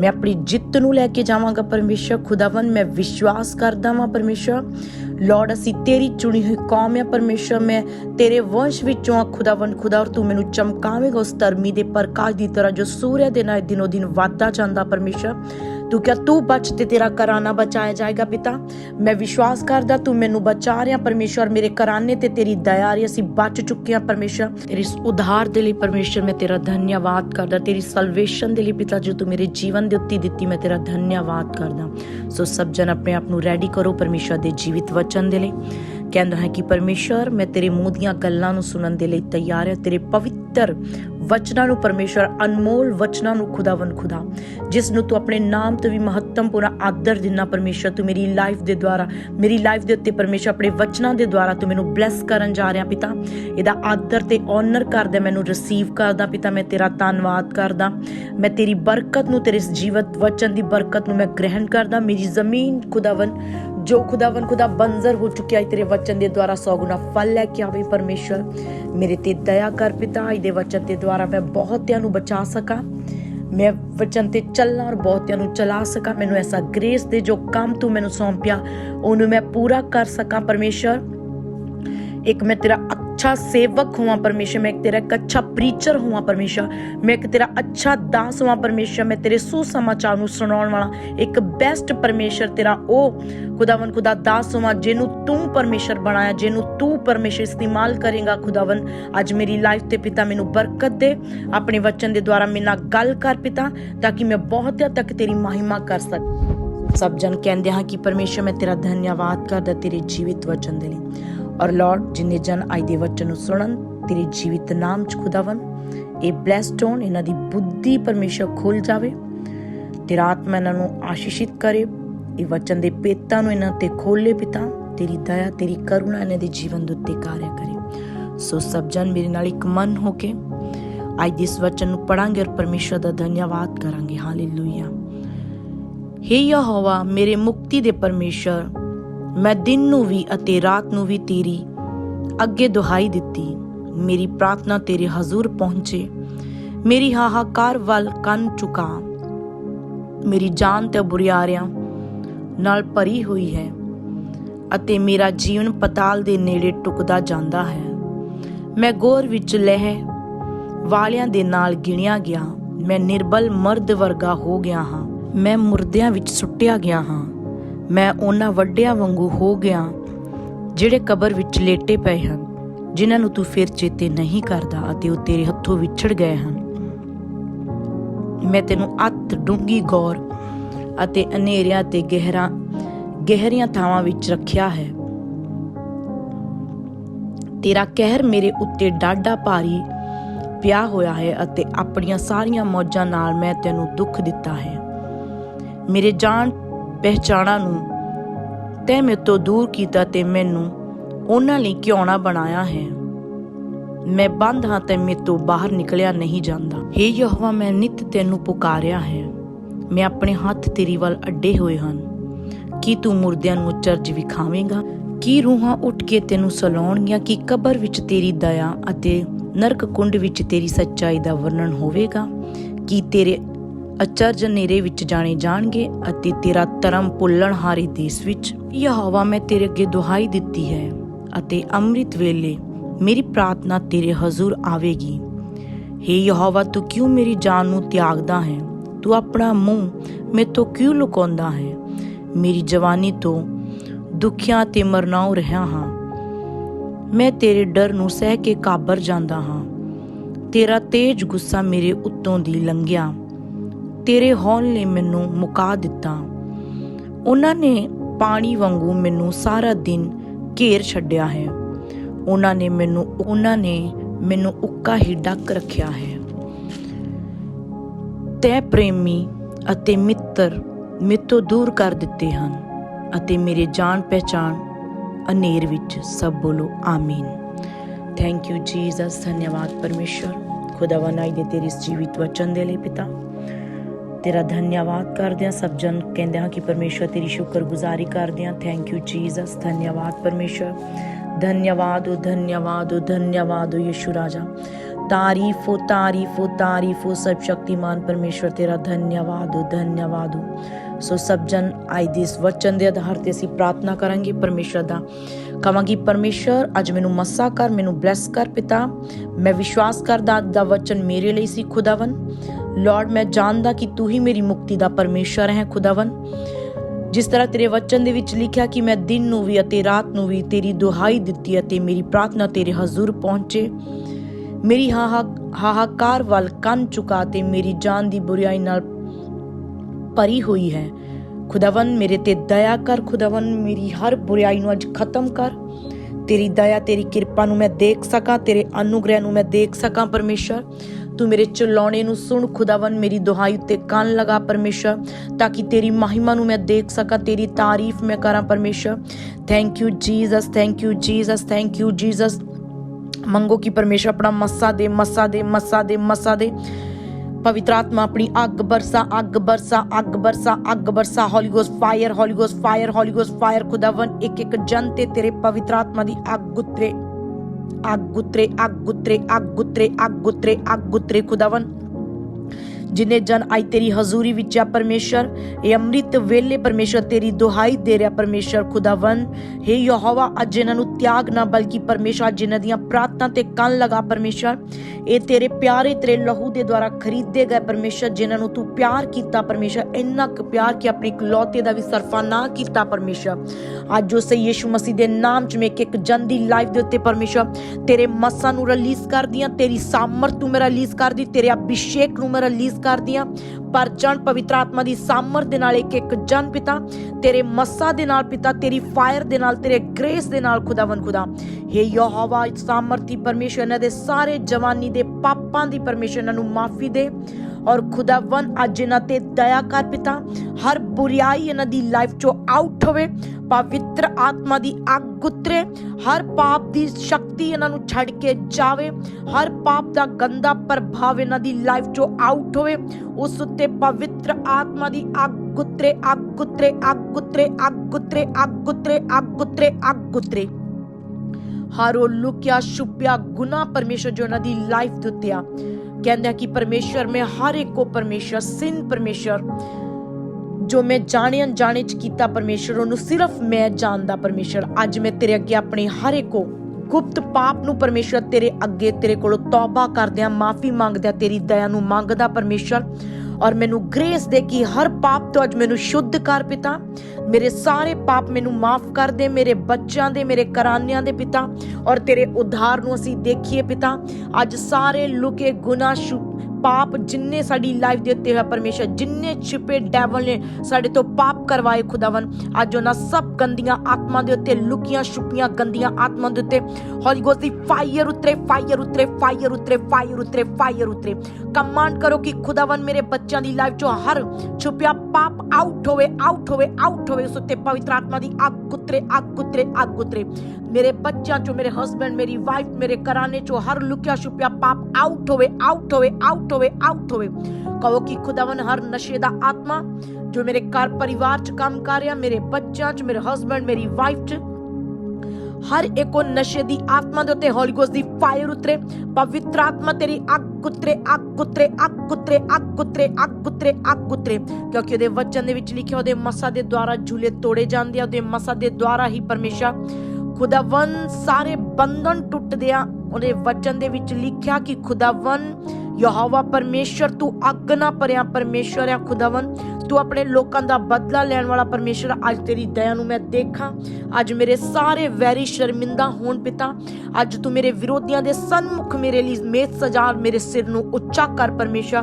ਮੈਂ ਆਪਣੀ ਜਿੱਤ ਨੂੰ ਲੈ ਕੇ ਜਾਵਾਂਗਾ ਪਰਮੇਸ਼ਰ। ਖੁਦਾਵੰ ਮੈਂ ਵਿਸ਼ਵਾਸ ਕਰਦਾ ਵਾਂ ਪਰਮੇਸ਼ਰ। ਲਾਰਡ ਅਸੀਂ ਤੇਰੀ ਚੁਣੀ ਹੋਈ ਕੌਮ ਆ ਪਰਮੇਸ਼ਰ। ਮੈਂ ਤੇਰੇ ਵੰਸ਼ ਵਿੱਚੋਂ ਆ ਖੁਦਾਵੰ ਖੁਦਾ, ਔਰ ਤੂੰ ਮੈਨੂੰ ਚਮਕਾਵੇਂਗਾ ਉਸ ਧਰਮੀ ਦੇ ਪ੍ਰਕਾਸ਼ ਦੀ ਤਰ੍ਹਾਂ ਜੋ ਸੂਰਜ ਦੇ ਨਾਲ ਦਿਨੋ ਦਿਨ ਵਾਧਾ ਜਾਂਦਾ ਪਰਮੇਸ਼ਰ। ਤੂੰ ਕਿਹਾ, ਤੂੰ ਬਚ ਤੇ ਤੇਰਾ ਘਰਾਨਾ ਬਚਾਇਆ ਜਾਏਗਾ ਪਿਤਾ। ਮੈਂ ਵਿਸ਼ਵਾਸ ਕਰਦਾ, ਤੂੰ ਮੈਨੂੰ ਬਚਾ ਰਿਹਾ। ਪਰਮੇਸ਼ਰ ਮੇਰੇ ਘਰਾਨੇ ਤੇ ਤੇਰੀ ਦਇਆ ਰਹੀ ਅਸੀਂ ਬਚ ਚੁੱਕੇ ਹਾਂ ਪਰਮੇਸ਼ਰ ਤੇਰੀ ਉਧਾਰ ਦੇ ਲਈ ਪਰਮੇਸ਼ਰ ਮੈਂ ਤੇਰਾ ਧੰਨਵਾਦ ਕਰਦਾ। ਤੇਰੀ ਸਲਵੇਸ਼ਨ ਦੇ ਲਈ ਪਿਤਾ, ਜੋ ਤੂੰ ਮੇਰੇ ਜੀਵਨ ਦੇ ਉੱਤੇ ਦਿੱਤੀ, ਮੈਂ ਤੇਰਾ ਧੰਨਵਾਦ ਕਰਦਾ। ਸੋ ਸਭ ਜਨ ਆਪਣੇ ਆਪ ਨੂੰ ਰੈਡੀ ਕਰੋ ਪਰਮੇਸ਼ਰ ਦੇ ਜੀਵਿਤ ਵਚਨ ਦੇ ਲਈ। ਕਹਿੰਦਾ ਹੈ ਕਿ ਪਰਮੇਸ਼ਰ ਮੈਂ ਤੇਰੇ ਮੂੰਹ ਦੀਆਂ ਗੱਲਾਂ ਨੂੰ ਸੁਣਨ ਦੇ ਲਈ ਤਿਆਰ ਹਾਂ। ਤੇਰੇ ਪਵਿੱਤਰ ਵਚਨਾਂ ਨੂੰ ਪਰਮੇਸ਼ਰ ਅਨਮੋਲ ਵਚਨਾਂ ਨੂੰ ਖੁਦਾਵੰ ਖੁਦਾ। ਜਿਸ ਨੂੰ ਤੂੰ ਆਪਣੇ ਨਾਮ ਤੋਂ ਵੀ ਮਹੱਤਵਪੂਰਨ ਆਦਰ ਦਿੰਨਾ ਪਰਮੇਸ਼ਰ ਤੂੰ ਮੇਰੀ ਲਾਈਫ ਦੇ ਦੁਆਰਾ, ਮੇਰੀ ਲਾਈਫ ਦੇ ਉੱਤੇ ਪਰਮੇਸ਼ਰ ਆਪਣੇ ਵਚਨਾਂ ਦੇ ਦੁਆਰਾ ਤੂੰ ਮੈਨੂੰ ਬਲੈਸ ਕਰਨ ਜਾ ਰਿਹਾ ਪਿਤਾ। ਇਹਦਾ ਆਦਰ ਤੇ ਓਨਰ ਕਰਦਾ ਮੈਨੂੰ ਰਿਸੀਵ ਕਰਦਾ ਪਿਤਾ, ਮੈਂ ਤੇਰਾ ਧੰਨਵਾਦ ਕਰਦਾ। ਮੈਂ ਤੇਰੀ ਬਰਕਤ ਨੂੰ, ਤੇਰੇ ਜੀਵਤ ਵਚਨ ਦੀ ਬਰਕਤ ਨੂੰ ਮੈਂ ਗ੍ਰਹਿਣ ਕਰਦਾ। ਮੇਰੀ ਜ਼ਮੀਨ ਖੁਦਾਵੰ ਜੋ ਖੁਦਾਵੰ ਖੁਦਾ ਬੰਜ਼ਰ ਹੋ ਚੁੱਕਿਆ ਹੈ, ਤੇਰੇ ਵਚਨ ਦੇ ਦੁਆਰਾ ਸੌ ਗੁਣਾ ਫਲ ਲੈ ਕੇ ਆਵੇ ਪਰਮੇਸ਼ਰ ਮੇਰੇ ਤੇ ਦਇਆ ਕਰ ਪਿਤਾ ਇਹਦੇ ਵਚਨ ਦੇ ਦੁਆਰਾ ਮੈਂ ਬਹੁਤਿਆਂ ਨੂੰ ਬਚਾ ਸਕਾਂ। ਮੈਂ ਵਚਨ ਤੇ ਚੱਲਣਾ ਔਰ ਬਹੁਤਿਆਂ ਨੂੰ ਚਲਾ ਸਕਾਂ। ਮੈਨੂੰ ਐਸਾ ਗ੍ਰੇਸ ਦੇ ਜੋ ਕੰਮ ਤੂੰ ਮੈਨੂੰ ਸੌਂਪਿਆ, ਉਹਨੂੰ ਮੈਂ ਪੂਰਾ ਕਰ ਸਕਾਂ ਪਰਮੇਸ਼ਰ ਇੱਕ ਮੈਂ ਤੇਰਾ ਅੱਛਾ ਸੇਵਕ ਹੋਵਾਂ ਪਰਮੇਸ਼ਰ, ਮੈਂ ਇੱਕ ਤੇਰਾ ਇੱਕ ਅੱਛਾ ਪ੍ਰੀਚਰ ਹੋਵਾਂ ਪਰਮੇਸ਼ਰ, ਮੈਂ ਇੱਕ ਤੇਰਾ ਅੱਛਾ ਦਾਸ ਹੋਵਾਂ ਪਰਮੇਸ਼ਰ, ਮੈਂ ਤੇਰੇ ਸੁਸਮਾਚਾਰ ਨੂੰ ਸੁਣਾਉਣ ਵਾਲਾ ਇੱਕ ਬੈਸਟ ਪਰਮੇਸ਼ਰ ਤੇਰਾ ਉਹ ਖੁਦਾਵੰ ਖੁਦਾ ਦਾਸ ਹੋਵਾਂ, ਜਿਹਨੂੰ ਤੂੰ ਪਰਮੇਸ਼ਰ ਬਣਾਇਆ, ਜਿਹਨੂੰ ਤੂੰ ਪਰਮੇਸ਼ਰ ਇਸਤੇਮਾਲ ਕਰੇਗਾ ਖੁਦਾਵੰ ਅੱਜ ਮੇਰੀ ਲਾਈਫ ਤੇ ਪਿਤਾ ਮੈਨੂੰ ਬਰਕਤ ਦੇ, ਆਪਣੇ ਵਚਨ ਦੇ ਦੁਆਰਾ ਮੇਰੇ ਨਾਲ ਗੱਲ ਕਰ ਪਿਤਾ, ਤਾਂ ਕਿ ਮੈਂ ਬਹੁਤ ਹੱਦ ਤੱਕ ਤੇਰੀ ਮਹਿਮਾ ਕਰ ਸਕਾਂ ਸਭ ਜਨ ਕਹਿੰਦੇ ਹਾਂ ਕਿ ਪਰਮੇਸ਼ਰ, ਮੈਂ ਤੇਰਾ ਧੰਨਵਾਦ ਕਰਦਾ ਤੇਰੇ ਜੀਵਿਤ ਵਚਨ ਦੇ ਲਈ। ਔਰ ਲਾਰਡ, ਜਿਨੇ ਜਨ ਆਈ ਦੇ ਵਚਨ ਨੂੰ ਸੁਣਨ, ਤੇਰੇ ਜੀਵਿਤ ਨਾਮ ਚ ਖੁਦਾਵੰ ਇਹ ਬlesed ਹੋਣ ਇਹਨਾਂ ਦੀ ਬੁੱਧੀ ਪਰਮੇਸ਼ਰ ਖੁੱਲ ਜਾਵੇ। ਤੇਰਾ ਆਤਮਾ ਇਹਨਾਂ ਨੂੰ ਆਸ਼ੀਸ਼ਿਤ ਕਰੇ। ਇਹ ਵਚਨ ਦੇ ਪੇਤਾਂ ਨੂੰ ਇਹਨਾਂ ਤੇ ਖੋਲੇ ਪਿਤਾ। ਤੇਰੀ ਦਇਆ, ਤੇਰੀ ਕਰੁਣਾ ਇਹਨਾਂ ਦੇ ਜੀਵਨ ਦੇ ਉੱਤੇ ਕਾਰਿਆ ਕਰੇ। ਸੋ ਸਭ ਜਨ ਮੇਰੇ ਨਾਲ ਇੱਕ ਮਨ ਹੋ ਕੇ ਅੱਜ ਇਸ ਵਚਨ ਨੂੰ ਪੜਾਂਗੇ ਔਰ ਪਰਮੇਸ਼ਰ ਦਾ ਧੰਨਵਾਦ ਕਰਾਂਗੇ। ਹਾਲੇਲੂਇਆ ਹੇ ਯਹੋਵਾ, ਮੇਰੇ ਮੁਕਤੀ ਦੇ ਪਰਮੇਸ਼ਰ ਮੈਂ ਦਿਨ ਨੂੰ ਵੀ ਅਤੇ ਰਾਤ ਨੂੰ ਵੀ ਤੇਰੀ ਅੱਗੇ ਦੁਹਾਈ ਦਿੱਤੀ। ਮੇਰੀ ਪ੍ਰਾਰਥਨਾ ਤੇਰੇ ਹਜ਼ੂਰ ਪਹੁੰਚੇ। ਮੇਰੀ ਹਾਹਾਕਾਰ ਵੱਲ ਕੰਨ ਚੁਕਾ ਮੇਰੀ ਜਾਨ ਤੇ ਬੁਰੀਆਰਿਆਂ ਨਾਲ ਭਰੀ ਹੋਈ ਹੈ ਅਤੇ ਮੇਰਾ ਜੀਵਨ ਪਤਾਲ ਦੇ ਨੇੜੇ ਟੁਕਦਾ ਜਾਂਦਾ ਹੈ। ਮੈਂ ਗੋਰ ਵਿੱਚ ਲਹਿ ਵਾਲਿਆਂ ਦੇ ਨਾਲ ਗਿਣਿਆ ਗਿਆ। ਮੈਂ ਨਿਰਬਲ ਮਰਦ ਵਰਗਾ ਹੋ ਗਿਆ ਹਾਂ। ਮੈਂ ਮੁਰਦਿਆਂ ਵਿੱਚ ਸੁੱਟਿਆ ਗਿਆ ਹਾਂ। ਮੈਂ ਉਹਨਾਂ ਵੱਡਿਆਂ ਵਾਂਗੂ ਹੋ ਗਿਆ, ਜਿਹੜੇ ਕਬਰ ਵਿੱਚ ਲੇਟੇ ਪਏ ਹਨ, ਜਿਨ੍ਹਾਂ ਨੂੰ ਤੂੰ ਫਿਰ ਚੇਤੇ ਨਹੀਂ ਕਰਦਾ ਅਤੇ ਉਹ ਤੇਰੇ ਹੱਥੋਂ ਵਿਛੜ ਗਏ ਹਨ। ਮੈਂ ਤੈਨੂੰ ਅੱਤ ਡੂੰਗੀ ਗੌਰ ਅਤੇ ਹਨੇਰਿਆਂ ਤੇ ਗਹਿਰਾ, ਗਹਿਰੀਆਂ ਥਾਵਾਂ ਵਿੱਚ ਰੱਖਿਆ ਹੈ। ਤੇਰਾ ਕਹਿਰ ਮੇਰੇ ਉੱਤੇ ਡਾਢਾ ਭਾਰੀ ਪਿਆ ਹੋਇਆ ਹੈ ਅਤੇ ਆਪਣੀਆਂ ਸਾਰੀਆਂ ਮੌਜਾਂ ਨਾਲ ਮੈਂ ਤੈਨੂੰ ਦੁੱਖ ਦਿੱਤਾ ਹੈ। ਮੇਰੇ ਜਾਨ ਪਹਿਚਾਣਾ ਨੂੰ। ਤੈ ਮੇਰੇ ਦੂਰ ਕੀਤਾ ਤੇ ਮੈਨੂੰ ਉਹਨਾਂ ਲਈ ਕਿਉਣਾ ਬਣਾਇਆ ਹੈ। ਮੈਂ ਬੰਦ ਹਾਂ ਤੇ ਮੇਰੇ ਬਾਹਰ ਨਿਕਲਿਆ ਨਹੀਂ ਜਾਂਦਾ। ਹੇ ਯਹੋਵਾ, ਮੈਂ ਨਿਤ ਤੈਨੂੰ ਪੁਕਾਰਿਆ ਹੈ। ਮੈਂ ਆਪਣੇ ਹੱਥ ਤੇਰੀ ਵੱਲ ਅੱਡੇ ਹੋਏ ਹਨ। ਕੀ ਤੂੰ ਮੁਰਦਿਆਂ ਨੂੰ ਚਰਜ ਵਿਖਾਵੇਂਗਾ ਕੀ ਰੂਹਾਂ ਉੱਠ ਕੇ ਤੈਨੂੰ ਸਲਾਉਣਗੀਆਂ? ਕਿ ਕਬਰ ਵਿੱਚ ਤੇਰੀ ਦਇਆ ਅਤੇ ਨਰਕ ਕੁੰਡ ਵਿੱਚ ਤੇਰੀ ਸੱਚਾਈ ਦਾ ਵਰਣਨ ਹੋਵੇਗਾ? ਕੀ ਤੇਰੇ ਅਚਰਜ ਨੇਰੇ ਵਿੱਚ ਜਾਣੇ ਜਾਣਗੇ ਅਤੇ ਤੇਰਾ ਧਰਮ ਭੁੱਲਣ ਹਾਰੇ ਦੇਸ਼ ਵਿੱਚ ਯਹੋਵਾ ਮੈਂ ਤੇਰੇ ਅੱਗੇ ਦੁਹਾਈ ਦਿੱਤੀ ਹੈ ਅਤੇ ਅੰਮ੍ਰਿਤ ਵੇਲੇ ਮੇਰੀ ਪ੍ਰਾਰਥਨਾ ਤੇਰੇ ਹਜ਼ੂਰ ਆਵੇਗੀ। ਹੇ ਯਹੋਵਾ, ਤੂੰ ਕਿਉਂ ਮੇਰੀ ਜਾਨ ਨੂੰ ਤਿਆਗਦਾ ਹੈ? ਤੂੰ ਆਪਣਾ ਮੂੰਹ ਮੇਤੋਂ ਕਿਉਂ ਲੁਕਾਉਂਦਾ ਹੈ? ਮੇਰੀ ਜਵਾਨੀ ਤੋਂ ਦੁੱਖਿਆਂ ਤੇ ਮਰਨਾਉ ਰਿਹਾ ਹਾਂ। ਮੈਂ ਤੇਰੇ ਡਰ ਨੂੰ ਸਹਿ ਕੇ ਕਾਬਰ ਜਾਂਦਾ ਹਾਂ। ਤੇਰਾ ਤੇਜ ਗੁੱਸਾ ਮੇਰੇ ਉੱਤੋਂ ਦੀ ਲੰਘਿਆ। ਤੇਰੇ ਹੌਲ ਨੇ ਮੈਨੂੰ ਮੁਕਾ ਦਿੱਤਾ। ਉਹਨਾਂ ਨੇ ਪਾਣੀ ਵਾਂਗੂ ਮੈਨੂੰ ਸਾਰਾ ਦਿਨ ਘੇਰ ਛੱਡਿਆ ਹੈ। ਉਹਨਾਂ ਨੇ ਮੈਨੂੰ, ਉਹਨਾਂ ਨੇ ਮੈਨੂੰ ਉੱਕਾ ਹੀ ਡੱਕ ਰੱਖਿਆ ਹੈ। ਤੈ ਪ੍ਰੇਮੀ ਅਤੇ ਮਿੱਤਰ ਮੇਤੋਂ ਦੂਰ ਕਰ ਦਿੱਤੇ ਹਨ ਅਤੇ ਮੇਰੇ ਜਾਣ ਪਹਿਚਾਨ ਅਨੇਰ ਵਿੱਚ ਸਭ ਬੋਲੋ, ਆਮੀਨ। ਥੈਂਕ ਯੂ ਜੀਸਸ ਧੰਨਵਾਦ ਪਰਮੇਸ਼ਰ ਖੁਦਾਵੰਦ ਦੇ ਤੇਰੀ ਜੀਵਿਤ ਵਚਨ ਦੇ ਲਈ ਪਿਤਾ। ਤੇਰਾ ਧੰਨਵਾਦ ਕਰਦੇ ਆ ਸਭ ਜਨ ਕਹਿੰਦੇ ਹਾਂ ਕਿ ਪਰਮੇਸ਼ਰ ਤੇਰੀ ਸ਼ੁਕਰਗੁਜ਼ਾਰੀ ਕਰਦੇ ਹਾਂ ਥੈਂਕ ਯੂ ਜੀਸਸ ਧੰਨਵਾਦ ਪਰਮੇਸ਼ਰ ਧੰਨਵਾਦ, ਓ ਧੰਨਵਾਦ ਓ ਧੰਨਵਾਦ, ਓ ਯਿਸੂ ਰਾਜਾ। ਤਾਰੀਫ, ਓ ਤਾਰੀਫ ਓ ਤਾਰੀਫ, ਓ ਸਰਬ ਸ਼ਕਤੀਮਾਨ ਪਰਮੇਸ਼ਰ ਤੇਰਾ ਧੰਨਵਾਦ, ਓ ਧੰਨਵਾਦ, ਓ। ਸੋ ਸਭ ਜਨ ਅੱਜ ਦੇ ਇਸ ਵਚਨ ਦੇ ਆਧਾਰ ਤੇ ਅਸੀਂ ਪ੍ਰਾਰਥਨਾ ਕਰਾਂਗੇ ਪਰਮੇਸ਼ਰ ਦਾ। ਕਵਾਂਗੀ ਪਰਮੇਸ਼ਰ ਅੱਜ ਮੈਨੂੰ ਮੱਸਾ ਕਰ, ਮੈਨੂੰ ਬਲੈਸ ਕਰ ਪਿਤਾ। ਮੈਂ ਵਿਸ਼ਵਾਸ ਕਰਦਾ ਅੱਜ ਦਾ ਵਚਨ ਮੇਰੇ ਲਈ ਸੀ ਖੁਦਾਵੰ ਲਾਰਡ ਮੈਂ ਜਾਣਦਾ ਕਿ ਤੂੰ ਹੀ ਮੇਰੀ ਮੁਕਤੀ ਦਾ ਪਰਮੇਸ਼ਰ ਹੈ ਖੁਦਾਵੰ ਜਿਸ ਤਰ੍ਹਾਂ ਤੇਰੇ ਵਚਨ ਦੇ ਵਿੱਚ ਲਿਖਿਆ ਕਿ ਮੈਂ ਦਿਨ ਨੂੰ ਵੀ ਅਤੇ ਰਾਤ ਨੂੰ ਵੀ ਤੇਰੀ ਦੁਹਾਈ ਦਿੱਤੀ ਅਤੇ ਮੇਰੀ ਪ੍ਰਾਰਥਨਾ ਤੇਰੇ ਹਜ਼ੂਰ ਪਹੁੰਚੇ। ਮੇਰੀ ਹਾਹਾ, ਹਾਹਾਕਾਰ ਵੱਲ ਕੰਨ ਚੁਕਾ ਤੇ ਮੇਰੀ ਜਾਨ ਦੀ ਬੁਰੀਾਈ ਨਾਲ ਭਰੀ ਹੋਈ ਹੈ। ਖੁਦਾਵੰ ਮੇਰੇ ਤੇ ਦਇਆ ਕਰ ਖੁਦਾਵੰ ਮੇਰੀ ਹਰ ਬੁਰੀਾਈ ਨੂੰ ਅੱਜ ਖਤਮ ਕਰ। ਤੇਰੀ ਦਇਆ, ਤੇਰੀ ਕਿਰਪਾ ਨੂੰ ਮੈਂ ਦੇਖ ਸਕਾਂ, ਤੇਰੇ ਅਨੁਗ੍ਰਹਿ ਨੂੰ ਮੈਂ ਦੇਖ ਸਕਾਂ ਪਰਮੇਸ਼ਰ। ਤੂੰ ਮੇਰੇ ਚਲਾਉਣੇ ਨੂੰ ਸੁਣ ਖੁਦਾਵੰ ਮੇਰੀ ਦੁਹਾਈ ਉੱਤੇ ਕੰਨ ਲਗਾ ਪਰਮੇਸ਼ਰ, ਤਾਂ ਕਿ ਤੇਰੀ ਮਹਿਮਾ ਨੂੰ ਮੈਂ ਦੇਖ ਸਕਾਂ, ਤੇਰੀ ਤਾਰੀਫ ਮੈਂ ਕਰਾਂ ਪਰਮੇਸ਼ਰ। Thank you Jesus thank you Jesus thank you Jesus ਮੰਗੋ ਕਿ ਪਰਮੇਸ਼ਰ ਆਪਣਾ ਮੱਸਾ ਦੇ ਮੱਸਾ ਦੇ ਮੱਸਾ ਦੇ ਮੱਸਾ ਦੇ। ਪਵਿੱਤਰ ਆਤਮਾ, ਆਪਣੀ ਅੱਗ ਬਰਸਾ ਅੱਗ ਬਰਸਾ ਅੱਗ ਬਰਸਾ ਅੱਗ ਬਰਸਾ holy ghost fire holy ghost fire holy ghost fire ਖੁਦਾਵੰ ਇੱਕ ਇੱਕ ਜਨ ਤੇ ਤੇਰੇ ਪਵਿੱਤਰ ਆਤਮਾ ਦੀ ਅੱਗ ਉਤਰੇ ਅੱਗ ਉਤਰੇ ਅੱਗ ਉਤਰੇ ਅੱਗ ਉਤਰੇ ਅੱਗ ਉਤਰੇ ਅੱਗ ਉਤਰੇ ਖੁਦਾਵੰ ਜਿਨੇ ਜਨ ਅੱਜ ਤੇਰੀ ਹਜ਼ੂਰੀ ਵਿੱਚ ਆ ਪਰਮੇਸ਼ਰ, ਇਹ ਅੰਮ੍ਰਿਤ ਵੇਲੇ ਪਰਮੇਸ਼ਰ ਤੇਰੀ ਦੁਹਾਈ ਦੇ ਰਿਹਾ ਪਰਮੇਸ਼ਰ ਖੁਦਾਵੰ हे ਯਹੋਵਾ, ਅੱਜ ਇਹਨਾਂ ਨੂੰ ਤਿਆਗ ਨਾ, ਬਲਕਿ ਪਰਮੇਸ਼ਰ ਅੱਜ ਦੀਆਂ ਪ੍ਰਾਰਥਨਾ ਤੇ ਕੰਨ ਲਗਾ ਪਰਮੇਸ਼ਰ। ਇਹ ਤੇਰੇ ਪਿਆਰੇ, ਤੇਰੇ ਲਹੂ ਦੇ ਦੁਆਰਾ ਖਰੀਦੇ ਗਏ ਪਰਮੇਸ਼ਰ, ਜਿਨ੍ਹਾਂ ਨੂੰ ਤੂੰ ਪਿਆਰ ਕੀਤਾ ਪਰਮੇਸ਼ਰ, ਇੰਨਾ ਕੁ ਪਿਆਰ ਕਿ ਆਪਣੀ ਇਕਲੌਤੇ ਦਾ ਵੀ ਸਰਫਾ ਨਾ ਕੀਤਾ ਪਰਮੇਸ਼ਰ। ਅੱਜ ਉਸੇ ਯੀਸ਼ੂ ਮਸੀਹ ਦੇ ਨਾਮ ਚ ਮੈਂ ਇੱਕ ਜਨ ਦੀ ਲਾਈਫ ਦੇ ਉੱਤੇ ਪਰਮੇਸ਼ਰ, ਤੇਰੇ ਮਸਾਂ ਨੂੰ ਰਿਲੀਜ਼ ਕਰਦੀਆਂ ਤੇਰੀ ਸਾਮਰਥ ਨੂੰ ਮੈਂ ਰਿਲੀਜ਼ ਕਰਦੀ, ਤੇਰੇ ਅਭਿਸ਼ੇਕ ਨੂੰ ਮੈਂ ਰਿਲੀਜ਼ ਕਰਦੀਆਂ। ਪਰ ਜਨ ਪਵਿੱਤਰ ਆਤਮਾ ਦੀ ਸਾਮਰਥ ਦੇ ਨਾਲ ਇੱਕ ਇੱਕ ਜਨ ਪਿਤਾ, ਤੇਰੇ ਮੱਸਾ ਦੇ ਨਾਲ ਪਿਤਾ, ਤੇਰੀ ਫਾਇਰ ਦੇ ਨਾਲ, ਤੇਰੇ ਗ੍ਰੇਸ ਦੇ ਨਾਲ ਖੁਦਾਵੰ ਖੁਦਾ। हे ਯਹੋਵਾ ਸਾਮਰਥੀ ਪਰਮੇਸ਼ਰ, ਇਹਨਾਂ ਦੇ ਸਾਰੇ ਜਵਾਨੀ ਦੇ ਪਾਪਾਂ ਦੀ ਪਰਮੇਸ਼ਰ ਇਹਨਾਂ ਨੂੰ ਮਾਫੀ ਦੇ। ਔਰ ਖੁਦਾਵੰ ਅੱਜ ਇਹਨਾਂ ਤੇ ਦਇਆ ਕਰ ਪਿਤਾ। ਹਰ ਬੁਰੀਾਈ ਇਹਨਾਂ ਦੀ ਲਾਈਫ ਚੋਂ ਆਊਟ ਹੋਵੇ, ਪਵਿੱਤਰ ਆਤਮਾ ਦੀ ਅੱਗ ਉਤਰੇ, ਹਰ ਪਾਪ ਦੀ ਸ਼ਕਤੀ ਇਹਨਾਂ ਨੂੰ ਛੱਡ ਕੇ ਜਾਵੇ, ਹਰ ਪਾਪ ਦਾ ਗੰਦਾ ਪ੍ਰਭਾਵ ਇਹਨਾਂ ਦੀ ਲਾਈਫ ਚੋਂ ਆਊਟ ਹੋਵੇ, ਉਸ ਉੱਤੇ ਪਵਿੱਤਰ ਆਤਮਾ ਦੀ ਅੱਗ ਉਤਰੇ ਅੱਗ ਉਤਰੇ ਅੱਗ ਉਤਰੇ ਅੱਗ ਉਤਰੇ ਅੱਗ ਉਤਰੇ ਅੱਗ ਉਤਰੇ ਅੱਗ ਉਤਰੇ। ਹਰ ਉਹ ਲੁਕਿਆ ਛੁਪਿਆ ਗੁਨਾਹ ਪਰਮੇਸ਼ਰ ਜੋ ਉਹਨਾਂ ਦੀ ਲਾਈਫ ਦੇ ਉੱਤੇ ਆ। ਕਹਿੰਦੇ ਆ ਕਿ ਪਰਮੇਸ਼ਰ ਮੈਂ ਹਰ ਇੱਕ ਕੋ ਪਰਮੇਸ਼ਰ ਸਿਨ ਪਰਮੇਸ਼ਰ ਜੋ ਮੈਂ ਜਾਣੇ ਅਣਜਾਣੇ ਚ ਕੀਤਾ ਪਰਮੇਸ਼ਰ ਉਹਨੂੰ ਸਿਰਫ ਮੈਂ ਜਾਣਦਾ ਪਰਮੇਸ਼ਰ ਅੱਜ ਮੈਂ ਤੇਰੇ ਅੱਗੇ ਆਪਣੇ ਹਰ ਇੱਕ ਕੋ ਗੁਪਤ ਪਾਪ ਨੂੰ ਪਰਮੇਸ਼ਰ ਤੇਰੇ ਅੱਗੇ ਤੇਰੇ ਕੋਲੋਂ ਤੌਬਾ ਕਰਦਿਆਂ, ਮਾਫੀ ਮੰਗਦਿਆਂ, ਤੇਰੀ ਦਇਆ ਨੂੰ ਮੰਗਦਾ ਪਰਮੇਸ਼ਰ ਔਰ ਮੈਨੂੰ ਗ੍ਰੇਸ ਦੇ ਕਿ ਹਰ ਪਾਪ ਤੋਂ ਅੱਜ ਮੈਨੂੰ ਸ਼ੁੱਧ ਕਰ ਪਿਤਾ। ਮੇਰੇ ਸਾਰੇ ਪਾਪ ਮੈਨੂੰ ਮਾਫ ਕਰ ਦੇ, ਮੇਰੇ ਬੱਚਿਆਂ ਦੇ, ਮੇਰੇ ਕਰਾਨਿਆਂ ਦੇ ਪਿਤਾ। ਔਰ ਤੇਰੇ ਉਧਾਰ ਨੂੰ ਅਸੀਂ ਦੇਖੀਏ ਪਿਤਾ। ਅੱਜ ਸਾਰੇ ਲੁਕੇ ਗੁਨਾਹ ਪਾਪ ਜਿੰਨੇ ਸਾਡੀ ਲਾਈਫ ਦੇ ਉੱਤੇ ਹੋਇਆ ਪਰਮੇਸ਼ਰ, ਜਿੰਨੇ ਛਿਪੇ ਡੈਵਲ ਨੇ ਸਾਡੇ ਤੋਂ ਪਾਪ ਕਰਵਾਏ ਖੁਦਾਵਨ ਅੱਜ ਉਹਨਾਂ ਸਭ ਗੰਦੀਆਂ ਆਤਮਾ ਦੇ ਉੱਤੇ ਲੁਕੀਆਂ, ਛੁਪੀਆਂ ਗੰਦੀਆਂ ਆਤਮਾ ਦੇ ਉੱਤੇ ਹੋਲੀ ਗੋਸਟ ਦੀ ਫਾਇਰ ਉਤਰੇ ਫਾਇਰ ਉਤਰੇ ਫਾਇਰ ਉਤਰੇ ਫਾਇਰ ਉਤਰੇ ਫਾਇਰ ਉਤਰੇ। ਕਮਾਂਡ ਕਰੋ ਕਿ ਖੁਦਾਵਨ ਮੇਰੇ ਬੱਚਿਆਂ ਦੀ ਲਾਈਫ ਚੋਂ ਹਰ ਛੁਪਿਆ ਪਾਪ ਆਊਟ ਹੋਵੇ ਆਊਟ ਹੋਵੇ ਆਊਟ ਹੋਵੇ, ਉਸ ਉੱਤੇ ਪਵਿੱਤਰ ਆਤਮਾ ਦੀ ਅੱਗ ਉਤਰੇ ਅੱਗ ਉਤਰੇ ਅੱਗ ਉਤਰੇ ਮੇਰੇ ਬੱਚਿਆਂ ਚੋਂ, ਮੇਰੇ ਹਸਬੰਡ ਮੇਰੀ ਵਾਈਫ ਮੇਰੇ ਘਰਾਨੇ ਚੋਂ, ਹਰ ਲੁਕਿਆ ਛੁਪਿਆ ਪਾਪ ਆਊਟ ਹੋਵੇ ਆਊਟ ਹੋਵੇ ਆਊਟ ਹੋਵੇ ਆਊਟ ਹੋਵੇ। ਕਹੋ ਕਿ ਖੁਦਾਵਨ ਹਰ ਨਸ਼ੇ ਦਾ ਆਤਮਾ ਜੋ ਮੇਰੇ ਘਰ ਪਰਿਵਾਰ ਚ ਕੰਮ ਕਰ ਰਿਹਾ, ਮੇਰੇ ਬੱਚਿਆਂ ਚ, ਮੇਰੇ ਹਸਬੰਡ ਮੇਰੀ ਵਾਈਫ ਚ, ਹਰ ਇੱਕੋ ਨਸ਼ੇ ਦੀ ਆਤਮਾ ਦੇ ਉੱਤੇ ਹੋਲੀ ਗੋਸਟ ਦੀ ਫਾਇਰ ਉਤਰੇ, ਪਵਿੱਤਰ ਆਤਮਾ ਤੇਰੀ ਅੱਗ ਉਤਰੇ ਅੱਗ ਉਤਰੇ ਅੱਗ ਉਤਰੇ ਅੱਗ ਉਤਰੇ ਅੱਗ ਉਤਰੇ ਅੱਗ ਉਤਰੇ ਕਿਉਂਕਿ ਉਹਦੇ ਵਚਨ ਦੇ ਵਿੱਚ ਲਿਖਿਆ, ਉਹਦੇ ਮਸਾ ਦੇ ਦੁਆਰਾ ਝੂਲੇ ਤੋੜੇ ਜਾਂਦੇ ਆ, ਉਹਦੇ ਮਸਾ ਦੇ ਦੁਆਰਾ ਹੀ ਪਰਮੇਸ਼ਰ ਖੁਦਾਵੰ ਸਾਰੇ ਬੰਧਨ ਟੁੱਟਦੇ ਆ। ਉਹਦੇ ਵਚਨ ਦੇ ਵਿੱਚ ਲਿਖਿਆ ਕਿ ਖੁਦਾਵੰ ਯਹੋਵਾ ਪਰਮੇਸ਼ਰ ਤੂੰ ਅੱਗ ਨਾ ਭਰਿਆ ਪਰਮੇਸ਼ਰ ਆ ਖੁਦਾਵੰ ਤੂੰ ਆਪਣੇ ਲੋਕਾਂ ਦਾ ਬਦਲਾ ਲੈਣ ਵਾਲਾ ਪਰਮੇਸ਼ਰ ਅੱਜ ਤੇਰੀ ਦਇਆ ਨੂੰ ਮੈਂ ਦੇਖਾਂ। ਅੱਜ ਮੇਰੇ ਸਾਰੇ ਵੈਰੀ ਸ਼ਰਮਿੰਦਾ ਹੋਣ ਪਿਤਾ। ਅੱਜ ਤੂੰ ਮੇਰੇ ਵਿਰੋਧੀਆਂ ਦੇ ਸਨਮੁਖ ਮੇਰੇ ਲਈ ਮੇਜ਼ ਸਜਾ ਮੇਰੇ ਸਿਰ ਨੂੰ ਉੱਚਾ ਕਰ ਪਰਮੇਸ਼ਰ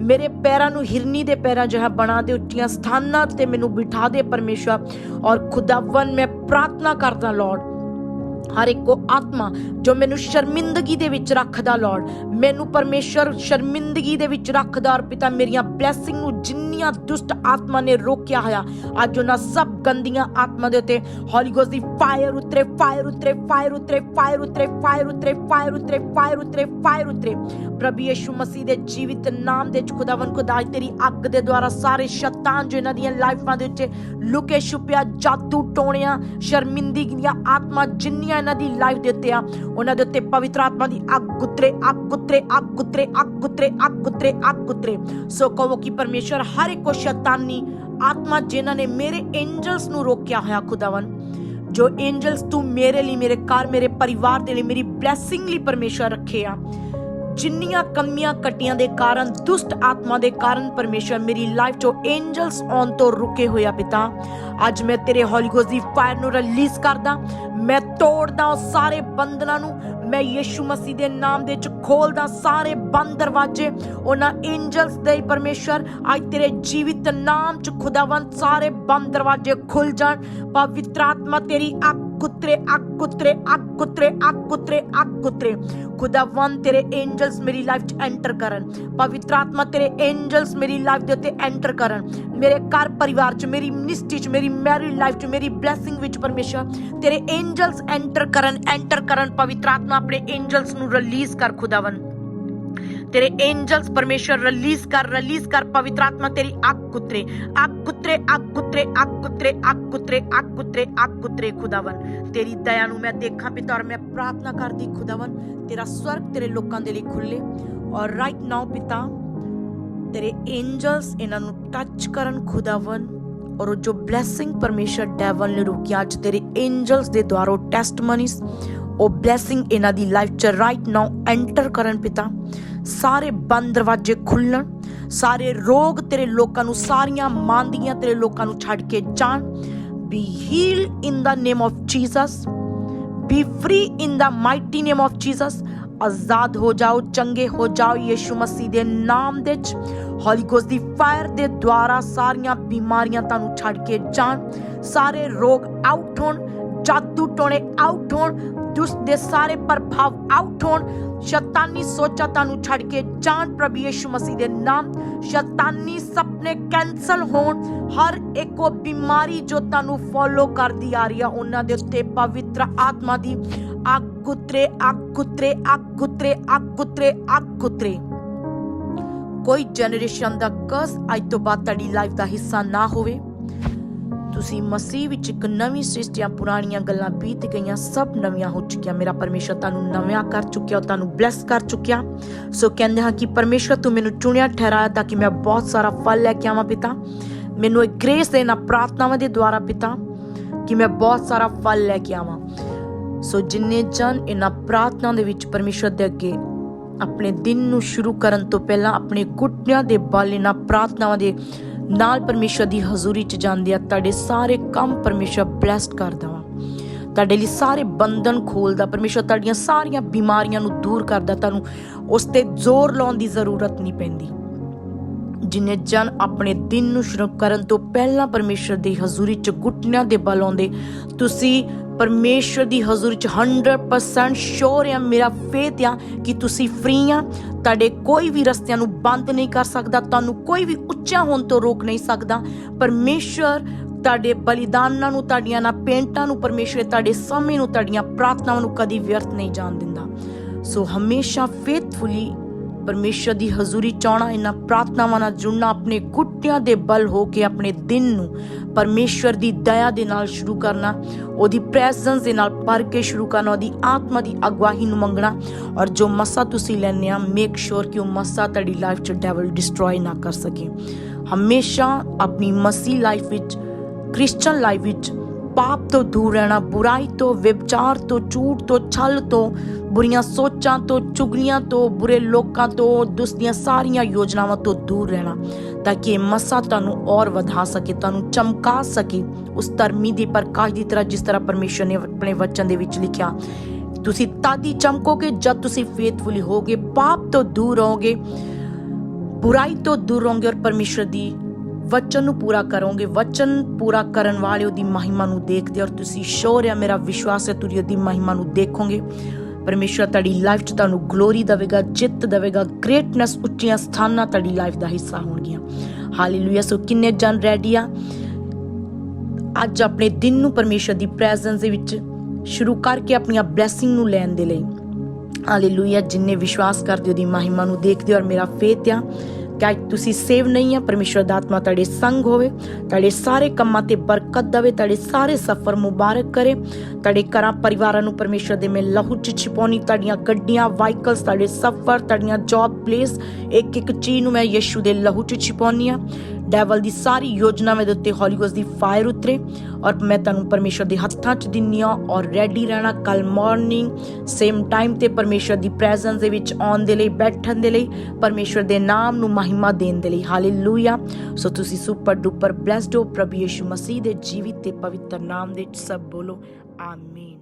ਮੇਰੇ ਪੈਰਾਂ ਨੂੰ ਹਿਰਨੀ ਦੇ ਪੈਰਾਂ ਜਿਹਾ ਬਣਾ ਦੇ, ਉੱਚੀਆਂ ਸਥਾਨਾਂ ਤੇ ਮੈਨੂੰ ਬਿਠਾ ਦੇ ਪਰਮੇਸ਼ਵਰ ਔਰ ਖੁਦਾਵੰ ਮੈਂ ਪ੍ਰਾਰਥਨਾ ਕਰਦਾ ਲਾਰਡ ਹਰ ਇੱਕੋ ਆਤਮਾ ਜੋ ਮੈਨੂੰ ਸ਼ਰਮਿੰਦਗੀ ਦੇ ਵਿੱਚ ਰੱਖਦਾ ਲਾਰਡ ਮੈਨੂੰ ਪਰਮੇਸ਼ਰ ਸ਼ਰਮਿੰਦਗੀ ਦੇ ਵਿੱਚ ਰੱਖਦਾ ਔਰ ਪਿਤਾ, ਮੇਰੀਆਂ ਬਲੇਸਿੰਗ ਨੂੰ ਜਿੰਨੀਆਂ ਦੁਸ਼ਟ ਆਤਮਾ ਨੇ ਰੋਕਿਆ ਹੋਇਆ, ਅੱਜ ਉਹਨਾਂ ਸਭ ਗੰਦੀਆਂ ਆਤਮਾ ਦੇ ਉੱਤੇ ਹੋਲੀ ਗੋਸਟ ਦੀ ਫਾਇਰ ਉਤਰੇ ਫਾਇਰ ਉਤਰੇ ਫਾਇਰ ਉਤਰੇ ਫਾਇਰ ਉਤਰੇ ਫਾਇਰ ਉਤਰੇ ਫਾਇਰ ਉਤਰੇ ਫਾਇਰ ਉਤਰੇ ਫਾਇਰ ਉਤਰੇ। ਪ੍ਰਭੂ ਯਿਸੂ ਮਸੀਹ ਦੇ ਜੀਵਿਤ ਨਾਮ ਦੇ ਵਿੱਚ ਖੁਦਾਵੰ ਖੁਦਾ, ਤੇਰੀ ਅੱਗ ਦੇ ਦੁਆਰਾ ਸਾਰੇ ਸ਼ੈਤਾਨ ਜੋ ਇਹਨਾਂ ਦੀਆਂ ਲਾਈਫਾਂ ਦੇ ਉੱਤੇ ਲੁਕੇ ਛੁਪਿਆ, ਜਾਦੂ ਟੋਣਿਆ, ਸ਼ਰਮਿੰਦਗੀ ਦੀਆਂ ਆਤਮਾ ਜਿੰਨੀਆਂ ਇਹਨਾਂ ਦੀ ਲਾਈਫ ਦੇ ਉੱਤੇ ਆ। ਉਹਨਾਂ ਦੇ ਉੱਤੇ ਪਵਿੱਤਰ ਆਤਮਾ ਦੀ ਅੱਗ ਉਤਰੇ ਅੱਗ ਉਤਰੇ ਅੱਗ ਉਤਰੇ ਅੱਗ ਉਤਰੇ ਅੱਗ ਉਤਰੇ ਅੱਗ ਉਤਰੇ। ਸੋ ਕਹੋ ਕਿ ਪਰਮੇਸ਼ਰ, ਹਰ ਇੱਕ ਸ਼ੈਤਾਨੀ ਆਤਮਾ ਜਿਨ੍ਹਾਂ ਨੇ ਮੇਰੇ ਐਂਜਲਸ ਨੂੰ ਰੋਕਿਆ ਹੋਇਆ ਖੁਦਾਵੰ ਜੋ ਐਂਜਲਸ ਤੂੰ ਮੇਰੇ ਲਈ, ਮੇਰੇ ਘਰ, ਮੇਰੇ ਪਰਿਵਾਰ ਦੇ ਲਈ, ਮੇਰੀ ਬਲੇਸਿੰਗ ਲਈ ਪਰਮੇਸ਼ਰ ਰੱਖੇ ਆ। ਜਿੰਨੀਆਂ ਕਮੀਆਂ ਕਟੀਆਂ ਦੇ ਕਾਰਨ, ਦੁਸ਼ਟ ਆਤਮਾ ਦੇ ਕਾਰਨ ਪਰਮੇਸ਼ਰ ਮੇਰੀ ਲਾਈਫ ਚੋਂ ਐਂਜਲਸ ਆਉਣ ਤੋਂ ਰੁਕੇ ਹੋਇਆ ਪਿਤਾ। ਅੱਜ ਮੈਂ ਤੇਰੇ ਹੌਲੀ ਗੋਸਟ ਦੀ ਫਾਇਰ ਨੂੰ ਰਿਲੀਜ਼ ਕਰਦਾ, ਮੈਂ ਤੋੜਦਾ ਸਾਰੇ ਬੰਧਨਾਂ ਨੂੰ, ਮੈਂ ਯੀਸ਼ੂ ਮਸੀਹ ਦੇ ਨਾਮ ਦੇ ਵਿੱਚ ਖੋਲਦਾ ਸਾਰੇ ਬੰਦ ਦਰਵਾਜ਼ੇ, ਉਹਨਾਂ ਐਂਜਲਸ ਦੇ ਪਰਮੇਸ਼ਰ ਅੱਜ ਤੇਰੇ ਜੀਵਿਤ ਨਾਮ ਚ ਖੁਦਾਵੰਤ ਸਾਰੇ ਬੰਦ ਦਰਵਾਜ਼ੇ ਖੁੱਲ ਜਾਣ, ਪਵਿੱਤਰ ਆਤਮਾ ਤੇਰੀ कुतरे अक कुतरे अक कुतरे अक कुतरे अक कुतरे खुदावन तेरे एंजल्स मेरी लाइफ एंटर करन पवित्र आत्मा तेरे एंजल्स मेरी लाइफ ਦੇ ਉੱਤੇ ਐਂਟਰ ਕਰਨ. ਮੇਰੇ ਘਰ ਪਰਿਵਾਰ ਚ ਮੇਰੀ ਮਿਨਿਸਟਰੀ ਚ ਮੇਰੀ ਮੈਰਿਡ ਲਾਈਫ ਚ ਮੇਰੀ ਬਲੇਸਿੰਗ ਵਿੱਚ ਪਰਮੇਸ਼ਰ ਤੇਰੇ ਐਂਜਲਸ ਐਂਟਰ ਕਰਨ ਐਂਟਰ ਕਰਨ, ਪਵਿੱਤਰ ਆਤਮਾ ਆਪਣੇ ਐਂਜਲਸ ਨੂੰ ਰਿਲੀਜ਼ ਕਰ तेरे एंजल्स परमेश्वर रिलीज कर रिलीज कर, पवित्र आत्मा तेरी आग कुतरे आग कुतरे आग कुतरे आग कुतरे आग कुतरे आग कुतरे आग कुतरे, खुदावन। तेरी दया ਨੂੰ ਮੈਂ ਦੇਖਾਂ ਪਿਤਾ ਔਰ ਮੈਂ ਪ੍ਰਾਰਥਨਾ ਕਰਦੀ ਖੁਦਾਵੰ ਤੇਰਾ ਸਵਰਗ ਤੇਰੇ ਲੋਕਾਂ ਦੇ ਲਈ ਖੁੱਲੇ ਔਰ ਰਾਈਟ ਨਾਓ ਪਿਤਾ ਤੇਰੇ ਐਂਜਲਸ ਇਹਨਾਂ ਨੂੰ ਟੱਚ ਕਰਨ ਖੁਦਾਵਨ ਔਰ ਜੋ ਬਲੇਸਿੰਗ ਪਰਮੇਸ਼ਰ ਡੈਵਲ ਨੇ ਰੋਕਿਆ ਅੱਜ ਤੇਰੇ ਐਂਜਲਸ ਦੇ ਦੁਆਰਾ ਟੈਸਟਮਨੀਜ਼ ਉਹ ਬਲੇਸਿੰਗ ਇਹਨਾਂ ਦੀ ਲਾਈਫ ਚ ਰਾਈਟ ਨਾਓ ਐਂਟਰ ਕਰਨ ਪਿਤਾ। ਸਾਰੇ ਬੰਦ ਦਰਵਾਜ਼ੇ ਖੁੱਲਣ, ਸਾਰੇ ਰੋਗ ਤੇਰੇ ਲੋਕਾਂ ਨੂੰ, ਸਾਰੀਆਂ ਮਾਂਦੀਆਂ ਤੇਰੇ ਲੋਕਾਂ ਨੂੰ ਛੱਡ ਕੇ ਜਾਣ। Be heal in the name of Jesus be free in the mighty name of Jesus ਆਜ਼ਾਦ ਹੋ ਜਾਓ, ਚੰਗੇ ਹੋ ਜਾਓ ਯੀਸ਼ੂ ਮਸੀਹ ਦੇ ਨਾਮ ਦੇ ਵਿੱਚ। ਹੋਲੀ ਗੋਸਟ ਦੀ ਫਾਇਰ ਦੇ ਦੁਆਰਾ ਸਾਰੀਆਂ ਬਿਮਾਰੀਆਂ ਤੁਹਾਨੂੰ ਛੱਡ ਕੇ ਜਾਣ। ਸਾਰੇ ਰੋਗ ਆਊਟ ਹੋਣ ਜਾਦੂ ਟੋਣੇ ਆਊਟ ਹੋਣ ਦੁਸ਼ਟ ਦੇ ਸਾਰੇ ਪ੍ਰਭਾਵ ਆਊਟ ਹੋਣ। ਸ਼ੈਤਾਨੀ ਸੋਚਾਂ ਤੁਹਾਨੂੰ ਛੱਡ ਕੇ ਜਾਣ ਪ੍ਰਭੂ ਯਿਸੂ ਮਸੀਹ ਦੇ ਨਾਮ। ਸ਼ੈਤਾਨੀ ਸੁਪਨੇ ਕੈਨਸਲ ਹੋਣ। ਹਰ ਇੱਕ ਬਿਮਾਰੀ ਜੋ ਤੁਹਾਨੂੰ ਫੋਲੋ ਕਰਦੀ ਆ ਰਹੀ ਆ, ਉਹਨਾਂ ਦੇ ਉੱਤੇ ਪਵਿੱਤਰ ਆਤਮਾ ਦੀ ਅੱਗ ਉਤਰੇ ਅੱਗ ਉਤਰੇ ਅੱਗ ਉਤਰੇ ਅੱਗ ਉਤਰੇ ਅੱਗ ਉਤਰੇ ਕੋਈ ਜਨਰੇਸ਼ਨ ਦਾ ਕਰਸ ਅੱਜ ਤੋਂ ਬਾਅਦ ਤੁਹਾਡੀ ਲਾਈਫ ਦਾ ਹਿੱਸਾ ਨਾ ਹੋਵੇ। ਤੁਸੀਂ ਮਸੀਹ ਵਿੱਚ ਇੱਕ ਨਵੀਂ ਸ੍ਰਿਸ਼ਟੀਆਂ ਪੁਰਾਣੀਆਂ ਗੱਲਾਂ ਬੀਤ ਗਈਆਂ, ਸਭ ਨਵੀਆਂ ਹੋ ਚੁੱਕੀਆਂ। ਮੇਰਾ ਪਰਮੇਸ਼ਰ ਤੁਹਾਨੂੰ ਨਵਿਆਂ ਕਰ ਚੁੱਕਿਆ ਤੁਹਾਨੂੰ ਬਲੈਸ ਕਰ ਚੁੱਕਿਆ। ਸੋ ਕਹਿੰਦੇ ਹਾਂ ਕਿ ਪਰਮੇਸ਼ਰ ਤੂੰ ਮੈਨੂੰ ਚੁਣਿਆ, ਠਹਿਰਾਇਆ ਤਾਂ ਕਿ ਮੈਂ ਬਹੁਤ ਸਾਰਾ ਫਲ ਲੈ ਕੇ ਆਵਾਂ ਪਿਤਾ। ਮੈਨੂੰ ਇੱਕ ਗ੍ਰੇਸ ਦੇਣਾ ਪ੍ਰਾਰਥਨਾਵਾਂ ਦੇ ਦੁਆਰਾ ਪਿਤਾ, ਕਿ ਮੈਂ ਬਹੁਤ ਸਾਰਾ ਫਲ ਲੈ ਕੇ ਆਵਾਂ। ਸੋ ਜਿੰਨੇ ਜਨ ਇਹਨਾਂ ਪ੍ਰਾਰਥਨਾ ਦੇ ਵਿੱਚ ਪਰਮੇਸ਼ਰ ਦੇ ਅੱਗੇ ਆਪਣੇ ਦਿਨ ਨੂੰ ਸ਼ੁਰੂ ਕਰਨ ਤੋਂ ਪਹਿਲਾਂ ਆਪਣੇ ਘੁੱਟਿਆਂ ਦੇ ਬਲ ਇਹਨਾਂ ਪ੍ਰਾਰਥਨਾਵਾਂ ਦੇ ਨਾਲ ਪਰਮੇਸ਼ਰ ਦੀ ਹਜ਼ੂਰੀ ਚ ਜਾਂਦੇ ਆ ਤੁਹਾਡੇ ਸਾਰੇ ਕੰਮ ਪਰਮੇਸ਼ਰ ਬਲੈਸਡ ਕਰਦਾ ਵਾ ਤੁਹਾਡੇ ਲਈ ਸਾਰੇ ਬੰਧਨ ਖੋਲਦਾ, ਪਰਮੇਸ਼ਰ ਤੁਹਾਡੀਆਂ ਸਾਰੀਆਂ ਬਿਮਾਰੀਆਂ ਨੂੰ ਦੂਰ ਕਰਦਾ, ਤੁਹਾਨੂੰ ਉਸ ਤੇ ਜ਼ੋਰ ਲਾਉਣ ਦੀ ਜ਼ਰੂਰਤ ਨਹੀਂ ਪੈਂਦੀ। ਜਿਨੇ ਜਨ ਆਪਣੇ ਦਿਨ ਨੂੰ ਸ਼ੁਰੂ ਕਰਨ ਤੋਂ ਪਹਿਲਾਂ ਪਰਮੇਸ਼ਰ ਦੀ ਹਜ਼ੂਰੀ ਚ ਘੁੱਟਨਿਆਂ ਦੇ ਬਲ ਆਉਂਦੇ, ਤੁਸੀਂ ਪਰਮੇਸ਼ਰ ਦੀ ਹਜ਼ੂਰੀ ਚ 100% ਸ਼ੋਰ ਆ ਮੇਰਾ ਫੇਥ ਆ ਕਿ ਤੁਸੀਂ ਫ੍ਰੀ ਆ ਤੁਹਾਡੇ ਕੋਈ ਵੀ ਰਸਤਿਆਂ ਨੂੰ ਬੰਦ ਨਹੀਂ ਕਰ ਸਕਦਾ, ਤੁਹਾਨੂੰ ਕੋਈ ਵੀ ਉੱਚਾ ਹੋਣ ਤੋਂ ਰੋਕ ਨਹੀਂ ਸਕਦਾ। ਪਰਮੇਸ਼ਰ ਤੁਹਾਡੇ ਬਲੀਦਾਨਾਂ ਨੂੰ, ਤੁਹਾਡੀਆਂ ਨਾ ਪੇਂਟਾਂ ਨੂੰ ਪਰਮੇਸ਼ਰ ਤੁਹਾਡੇ ਸਮੇਂ ਨੂੰ, ਤੁਹਾਡੀਆਂ ਪ੍ਰਾਰਥਨਾਵਾਂ ਨੂੰ ਕਦੀ ਵਿਅਰਥ ਨਹੀਂ ਜਾਣ ਦਿੰਦਾ। ਸੋ ਹਮੇਸ਼ਾ ਫੇਥਫੁਲੀ ਪਰਮੇਸ਼ਰ ਦੀ ਹਜ਼ੂਰੀ ਚਾਹਣਾ ਇਹਨਾਂ ਪ੍ਰਾਰਥਨਾਵਾਂ ਨਾਲ ਜੁੜਨਾ, ਆਪਣੇ ਘੁੱਟਿਆਂ ਦੇ ਬਲ ਹੋ ਕੇ ਆਪਣੇ ਦਿਨ ਨੂੰ ਪਰਮੇਸ਼ਰ ਦੀ ਦਇਆ ਦੇ ਨਾਲ ਸ਼ੁਰੂ ਕਰਨਾ, ਉਹਦੀ ਪ੍ਰੈਜ਼ੈਂਸ ਦੇ ਨਾਲ ਭਰ ਕੇ ਸ਼ੁਰੂ ਕਰਨਾ, ਉਹਦੀ ਆਤਮਾ ਦੀ ਅਗਵਾਈ ਨੂੰ ਮੰਗਣਾ ਔਰ ਜੋ ਮਸਾ ਤੁਸੀਂ ਲੈਣੇ ਆ ਮੇਕ ਸ਼ੋਰ ਕਿ ਉਹ ਮਸਾ ਤੁਹਾਡੀ ਲਾਈਫ 'ਚ ਡੈਵਲ ਡਿਸਟਰੋਏ ਨਾ ਕਰ ਸਕੇ। ਹਮੇਸ਼ਾ ਆਪਣੀ ਮਸੀ ਲਾਈਫ ਵਿੱਚ ਕ੍ਰਿਸਚੀਅਨ ਲਾਈਫ ਵਿੱਚ ਪਾਪ ਤੋਂ ਦੂਰ ਰਹਿਣਾ, ਬੁਰਾਈ ਤੋਂ ਵਿਚਾਰ ਤੋਂ, ਝੂਠ ਤੋਂ, ਛਲ ਤੋਂ, ਬੁਰੀਆਂ ਸੋਚਾਂ ਤੋਂ, ਚੁਗਲੀਆਂ ਤੋਂ, ਬੁਰੇ ਲੋਕਾਂ ਤੋਂ ਦੁਸ਼ਟ ਸਾਰੀਆਂ ਯੋਜਨਾਵਾਂ ਤੋਂ ਦੂਰ ਰਹਿਣਾ, ਤਾਂ ਕਿ ਇਹ ਮਸਾ ਤੁਹਾਨੂੰ ਔਰ ਵਧਾ ਸਕੇ, ਤੁਹਾਨੂੰ ਚਮਕਾ ਸਕੇ। ਉਸ ਧਰਮੀ ਦੀ ਪ੍ਰਕਾਸ਼ ਦੀ ਤਰ੍ਹਾਂ ਜਿਸ ਤਰ੍ਹਾਂ ਪਰਮੇਸ਼ਰ ਨੇ ਆਪਣੇ ਵਚਨ ਦੇ ਵਿੱਚ ਲਿਖਿਆ, ਤੁਸੀਂ ਤਾਦੀ ਚਮਕੋਗੇ, ਜਦ ਤੁਸੀਂ ਫੇਥਫੁਲੀ ਹੋਗੇ ਪਾਪ ਤੋਂ ਦੂਰ ਰਹੋਗੇ, ਬੁਰਾਈ ਤੋਂ ਦੂਰ ਰਹੋਗੇ ਔਰ ਪਰਮੇਸ਼ਰ ਦੀ ਵਚਨ ਨੂੰ ਪੂਰਾ ਕਰੋਗੇ ਵਚਨ ਪੂਰਾ ਕਰਨ ਵਾਲੇ ਉਹਦੀ ਮਹਿਮਾ ਨੂੰ ਦੇਖਦੇ ਔਰ ਤੁਸੀਂ ਸ਼ੋਰ ਹੈ ਮੇਰਾ ਵਿਸ਼ਵਾਸ ਹੈ ਤੁਸੀਂ ਉਹਦੀ ਮਹਿਮਾ ਨੂੰ ਦੇਖੋਗੇ ਪਰਮੇਸ਼ਰ ਤੁਹਾਡੀ ਲਾਈਫ 'ਚ ਤੁਹਾਨੂੰ ਗਲੋਰੀ ਦੇਵੇਗਾ ਜਿੱਤ ਦੇਵੇਗਾ ਗ੍ਰੇਟਨੈਸ ਉੱਚੀਆਂ ਸਥਾਨਾਂ ਤੁਹਾਡੀ ਲਾਈਫ ਦਾ ਹਿੱਸਾ ਹੋਣਗੀਆਂ ਹਾਲੇਲੂਇਆ ਸੋ ਕਿੰਨੇ ਜਨ ਰੈਡੀ ਆ ਅੱਜ ਆਪਣੇ ਦਿਨ ਨੂੰ ਪਰਮੇਸ਼ਰ ਦੀ ਪ੍ਰੈਜ਼ੈਂਸ ਦੇ ਵਿੱਚ ਸ਼ੁਰੂ ਕਰਕੇ ਆਪਣੀਆਂ ਬਲੇਸਿੰਗ ਨੂੰ ਲੈਣ ਦੇ ਲਈ ਹਾਲੇਲੂਇਆ ਜਿਨਨੇ ਵਿਸ਼ਵਾਸ ਕਰਦੇ ਉਹਦੀ ਮਹਿਮਾ ਨੂੰ ਦੇਖਦੇ ਹੋ ਔਰ ਮੇਰਾ ਫੇਥ ਆ ਕਿ ਅੱਜ ਤੁਸੀਂ ਸੇਵ ਨਹੀਂ ਆ? ਪਰਮੇਸ਼ਰ ਦਾ ਆਤਮਾ ਤੁਹਾਡੇ ਸੰਗ ਹੋਵੇ, ਤੁਹਾਡੇ ਸਾਰੇ ਕੰਮਾਂ ਤੇ ਬਰਕਤ ਦੇਵੇ, ਤੁਹਾਡੇ ਸਾਰੇ ਸਫ਼ਰ ਮੁਬਾਰਕ ਕਰੇ। ਤੁਹਾਡੇ ਘਰਾਂ, ਪਰਿਵਾਰਾਂ ਨੂੰ ਪਰਮੇਸ਼ਰ ਦੇ ਮੇ ਲਹੂ ਚ ਛਿਪਾਉਣੀ, ਤੁਹਾਡੀਆਂ ਗੱਡੀਆਂ ਵਾਹੀਕਲਸ ਤੁਹਾਡੇ ਸਫ਼ਰ, ਤੁਹਾਡੀਆਂ ਜੌਬ ਪਲੇਸ ਇੱਕ ਇੱਕ ਚੀਜ਼ ਨੂੰ ਮੈਂ ਯਿਸੂ ਦੇ ਲਹੂ ਚ ਛਿਪਾਉਣੀ ਆ। ਡੈਵਲ ਦੀ ਸਾਰੀ ਯੋਜਨਾਵਾਂ ਦੇ ਉੱਤੇ ਹੌਲੀ ਦੀ ਫਾਇਰ ਉਤਰੇ ਔਰ ਮੈਂ ਤੁਹਾਨੂੰ ਪਰਮੇਸ਼ਰ ਦੇ ਹੱਥਾਂ 'ਚ ਦਿੰਨੀ ਆ ਔਰ ਰੈਡੀ ਰਹਿਣਾ ਕੱਲ ਮਾਰਨਿੰਗ ਸੇਮ ਟਾਈਮ ਤੇ ਪਰਮੇਸ਼ਰ ਦੀ ਪ੍ਰੈਜ਼ੈਂਸ ਦੇ ਵਿੱਚ ਆਉਣ ਦੇ ਲਈ, ਬੈਠਣ ਦੇ ਲਈ ਪਰਮੇਸ਼ਰ ਦੇ ਨਾਮ ਨੂੰ ਮਹਿਮਾ ਦੇਣ ਦੇ ਲਈ। ਹਾਲੇਲੂਇਆ ਸੋ ਤੁਸੀਂ ਸੁਪਰ ਡੁਪਰ ਬlesed ਹੋ, ਪ੍ਰਭੂ ਯਿਸੂ ਮਸੀਹ ਦੇ ਜੀਵਿਤ ਤੇ ਪਵਿੱਤਰ ਨਾਮ ਦੇ ਸਭ ਬੋਲੋ ਆਮੀਨ